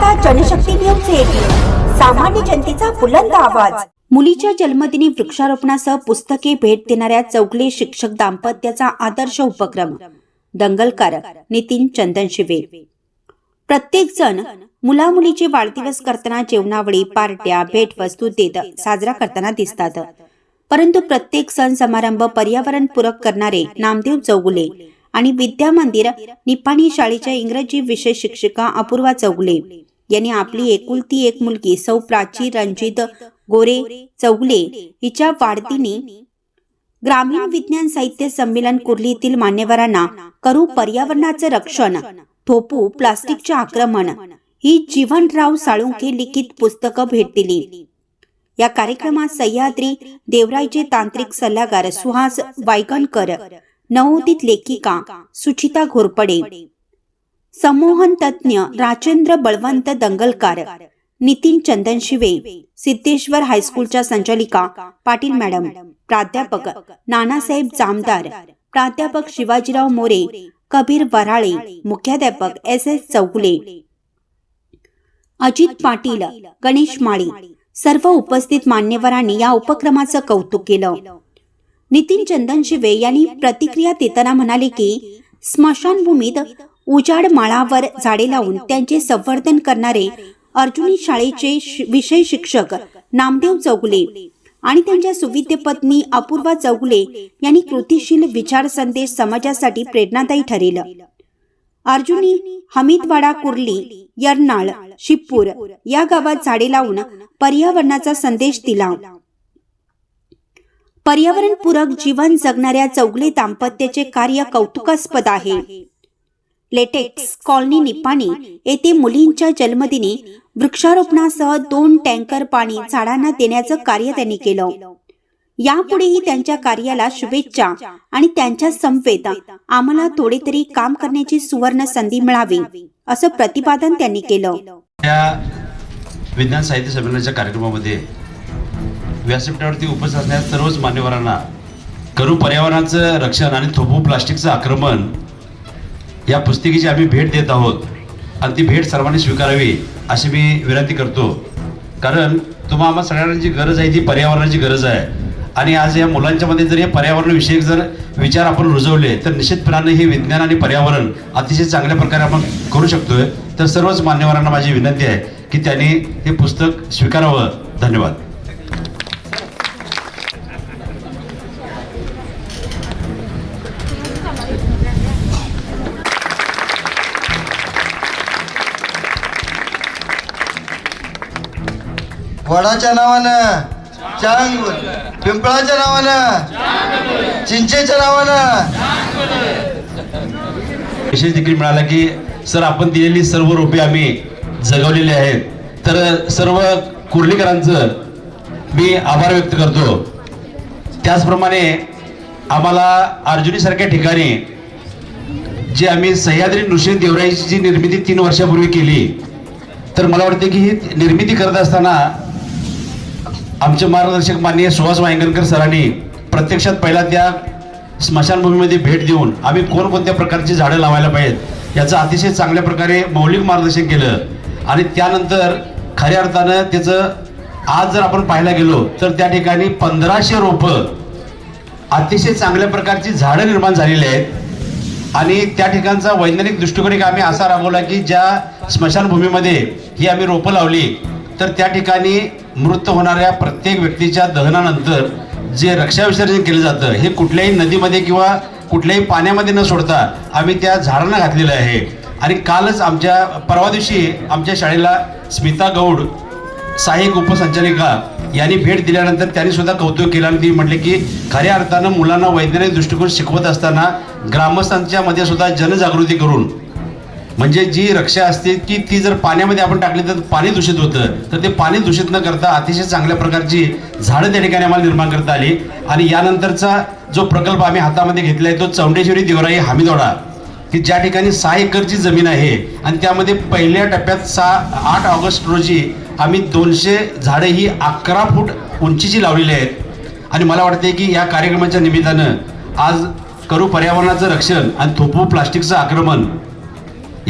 पाहता Janshakti news eighteen सामान्य जनतेचा बुलंद आवाज. मुलीच्या जन्मदिनी वृक्षारोपणासह पुस्तके भेट देणाऱ्या चौगले शिक्षक दाम्पत्याचा आदर्श उपक्रम. दंगलकार नितीन चंदन शिवे. प्रत्येक जण मुला मुलीचे वाढदिवस करताना जेवणावळी पार्ट्या भेटवस्तू देत साजरा करताना दिसतात. परंतु प्रत्येक सण समारंभ पर्यावरणपूरक करणारे नामदेव चौगुले आणि विद्या मंदिर निपाणी शाळेच्या इंग्रजी विषय शिक्षिका अपूर्वा चौगुले. यांनी आपली एकुलती एक मुलगी सौ प्राची रणजित गोरे चौगले हिच्या वाढतीने ग्रामीण विज्ञान साहित्य संमेलन कुर्लीतील मान्यवरांना करू पर्यावरणाचे रक्षण थोपू प्लास्टिकचे आक्रमण ही जीवनराव साळुंखे लिखित पुस्तकं भेट दिली. या कार्यक्रमात सह्याद्री देवरायचे तांत्रिक सल्लागार सुहास वायगणकर नवोदित लेखिका सुचिता घोरपडे संमोहन तज्ज्ञ राजेंद्र बळवंत दंगलकार नितीन चंदन शिवे सिद्धेश्वर हायस्कूलच्या संचालिका पाटील मॅडम प्राध्यापक नानासाहेब जामदार प्राध्यापक शिवाजीराव मोरे कबीर वराळे मुख्याध्यापक एस एस चौगुले अजित पाटील गणेश माळी सर्व उपस्थित मान्यवरांनी या उपक्रमाचं कौतुक केलं. नितीन चंदन शिवे यांनी प्रतिक्रिया देताना म्हणाले की स्मशानभूमीत उजाड माळावर झाडे लावून त्यांचे संवर्धन करणारे अर्जुनी शाळेचे शि- विषय शिक्षक नामदेव चौगुले आणि त्यांच्या सुविद्य पत्नी अपूर्वा चौगुले यांनी कृतीशील विचार संदेश समाजासाठी प्रेरणादायी ठरेल. अर्जुनी हमीदवाडा कुर्ली यर्नाळ शिपूर या गावात झाडे लावून पर्यावरणाचा संदेश दिला. पर्यावरणपूरक जीवन जगणाऱ्या चौगले दाम्पत्याचे कार्य कौतुकास्पद आहे. लेटेक्स कॉलनी निपाणी येथे मुलींच्या जन्मदिनी वृक्षारोपणासह दोन टँकर पाणी झाडांना देण्याचं कार्य त्यांनी केलं. यापुढेही त्यांच्या कार्याला शुभेच्छा आणि त्यांच्या समवेत आम्हाला थोडे तरी काम करण्याची सुवर्ण संधी मिळावी असं प्रतिपादन त्यांनी केलं. या विज्ञान साहित्य संमेलनाच्या कार्यक्रमामध्ये व्यासपीठावरती उपस्थित असणाऱ्या सर्वच मान्यवरांना करू पर्यावरणाचं रक्षण आणि थोपू प्लास्टिकचं आक्रमण या पुस्तिकेची आम्ही भेट देत आहोत. आणि ती भेट सर्वांनी स्वीकारावी अशी मी विनंती करतो. कारण तुम्हा आम्हा सगळ्यांची गरज आहे ती पर्यावरणाची गरज आहे. आणि आज या मुलांच्यामध्ये जर हे पर्यावरणविषयक जर विचार आपण रुजवले तर निश्चितपणाने हे विज्ञान आणि पर्यावरण अतिशय चांगल्या प्रकारे आपण करू शकतोय. तर सर्वच मान्यवरांना माझी विनंती आहे की त्यांनी हे पुस्तक स्वीकारावं. धन्यवाद. वडाच्या नावानं चांग पिंपळाच्या नावानं चिंचेच्या नावानं. विशेष देखील मिळाला की सर आपण दिलेली सर्व रोपे आम्ही जगवलेली आहेत. तर सर्व कुर्लीकरांचं मी आभार व्यक्त करतो. त्याचप्रमाणे आम्हाला अर्जुनीसारख्या ठिकाणी जे आम्ही सह्याद्री नृसिंह देवराईची जी निर्मिती तीन वर्षापूर्वी केली तर मला वाटते की ही निर्मिती करत असताना आमचे मार्गदर्शक माननीय सुहास वायंगणकर सरांनी प्रत्यक्षात पहिला त्या स्मशानभूमीमध्ये भेट देऊन आम्ही कोणकोणत्या प्रकारची झाडं लावायला पाहिजेत याचं अतिशय चांगल्या प्रकारे मौलिक मार्गदर्शन केलं. आणि त्यानंतर खऱ्या अर्थानं त्याचं आज जर आपण पाहायला गेलो तर त्या ठिकाणी पंधराशे रोपं अतिशय चांगल्या प्रकारची झाडं निर्माण झालेली आहेत. आणि त्या ठिकाणचा वैज्ञानिक दृष्टिकोन एक आम्ही असा राबवला की ज्या स्मशानभूमीमध्ये ही आम्ही रोपं लावली तर त्या ठिकाणी मृत होणाऱ्या प्रत्येक व्यक्तीच्या दहनानंतर जे रक्षा विसर्जन केलं जातं हे कुठल्याही नदीमध्ये किंवा कुठल्याही पाण्यामध्ये न सोडता आम्ही त्या झाडांना घातलेलं आहे. आणि कालच आमच्या परवा दिवशी आमच्या शाळेला स्मिता गौड सहाय्यक उपसंचालिका यांनी भेट दिल्यानंतर त्यांनी सुद्धा कौतुक केलं आणि ती म्हटले की खऱ्या अर्थानं मुलांना वैज्ञानिक दृष्टिकोन शिकवत असताना ग्रामस्थांच्या मध्ये सुद्धा जनजागृती करून म्हणजे जी रक्षा असते की ती जर पाण्यामध्ये आपण टाकली तर पाणी दूषित होतं. तर ते पाणी दूषित न करता अतिशय चांगल्या प्रकारची झाडं त्या ठिकाणी आम्हाला निर्माण करता आली. आणि यानंतरचा जो प्रकल्प आम्ही हातामध्ये घेतला आहे तो चौंडेश्वरी देवराई हमीदोडा की ज्या ठिकाणी सहा एकरची जमीन आहे. आणि त्यामध्ये पहिल्या टप्प्यात सहा आठ ऑगस्ट रोजी आम्ही दोनशे झाडे ही अकरा फूट उंचीची लावलेली आहेत. आणि मला वाटते की या कार्यक्रमाच्या निमित्तानं आज करू पर्यावरणाचं रक्षण आणि थोपू प्लास्टिकचं आक्रमण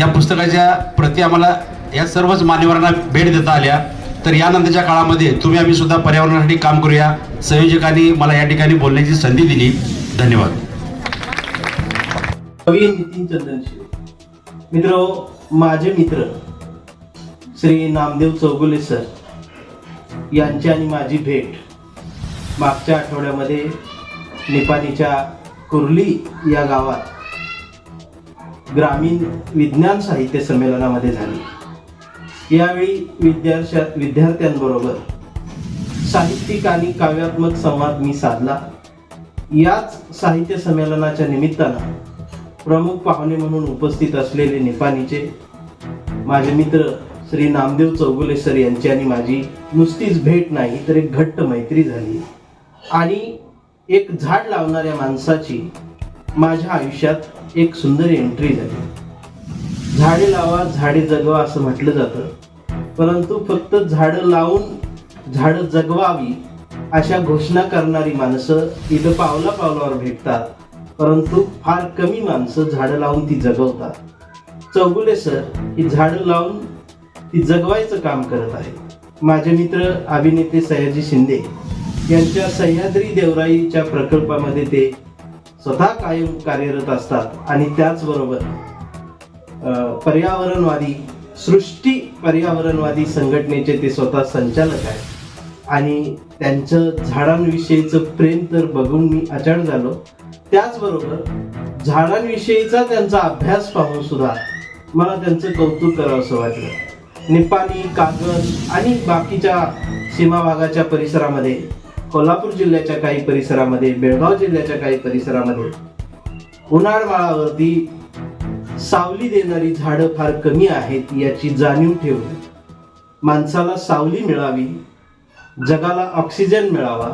या पुस्तकाच्या प्रती आम्हाला या सर्वच मान्यवरांना भेट देता आल्या. तर यानंतरच्या काळामध्ये तुम्ही आम्ही सुद्धा पर्यावरणासाठी काम करूया. संयोजकांनी मला या ठिकाणी बोलण्याची संधी दिली. धन्यवाद. कवी नितीन चंदनशिव मित्र माझे मित्र श्री नामदेव चौगुले सर यांची आणि माझी भेट मागच्या आठवड्यामध्ये निपाणीच्या कुर्ली या गावात ग्रामीण विज्ञान साहित्य संमेलनामध्ये झाली. यावेळी विद्यार्थ्या विद्यार्थ्यांबरोबर साहित्यिक आणि काव्यात्मक संवाद मी साधला. याच साहित्य संमेलनाच्या निमित्तानं प्रमुख पाहुणे म्हणून उपस्थित असलेले निपाणीचे माझे मित्र श्री नामदेव चौगुले सर यांची आणि माझी नुसतीच भेट नाही तर एक घट्ट मैत्री झाली. आणि एक झाड लावणाऱ्या माणसाची माझ्या आयुष्यात एक सुंदर एंट्री झाली. झाडे लावा झाडे जगवा असं म्हटलं जातं. परंतु फक्त झाडं लावून झाडं जगवावी अशा घोषणा करणारी माणसं इथं पावला पावलावर भेटतात. परंतु फार कमी माणसं झाडं लावून ती जगवतात. चौगुले सर ही झाडं लावून ती जगवायचं काम करत आहेत. माझे मित्र अभिनेते सयाजी शिंदे यांच्या सह्याद्री देवराईच्या प्रकल्पामध्ये ते स्वतः कायम कार्यरत असतात आणि त्याचबरोबर पर्यावरणवादी सृष्टी पर्यावरणवादी संघटनेचे ते स्वतः संचालक आहेत. आणि त्यांचं झाडांविषयीचं प्रेम तर बघून मी अचाट झालो. त्याचबरोबर झाडांविषयीचा त्यांचा अभ्यास पाहून सुद्धा मला त्यांचं कौतुक करावंसं वाटलं. निपाणी कागद आणि बाकीच्या सीमाभागाच्या परिसरामध्ये कोल्हापूर जिल्ह्याच्या काही परिसरामध्ये बेळगाव जिल्ह्याच्या काही परिसरामध्ये उन्हाळवाळावरती सावली देणारी झाडं फार कमी आहेत याची जाणीव ठेवून माणसाला सावली मिळावी जगाला ऑक्सिजन मिळावा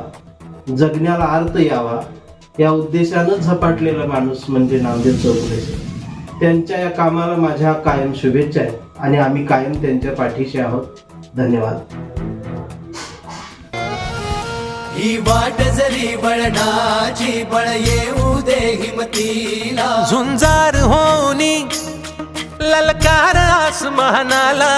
जगण्याला अर्थ यावा या उद्देशानं झपाटलेला माणूस म्हणजे नामदेव चौगुले. त्यांच्या या कामाला माझ्या कायम शुभेच्छा आहेत आणि आम्ही कायम त्यांच्या पाठीशी आहोत. धन्यवाद. ही वाट जरी बळडाची बळ येऊ दे हिमतीला. झुंजार होनी ललकार आसमानाला.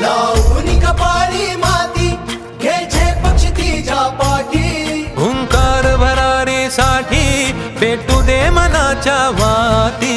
लावून कपाळी माती घ्यायचे पक्ष तिच्या पाठी. हुंकार भरारीसाठी पेटू दे मनाच्या वाती.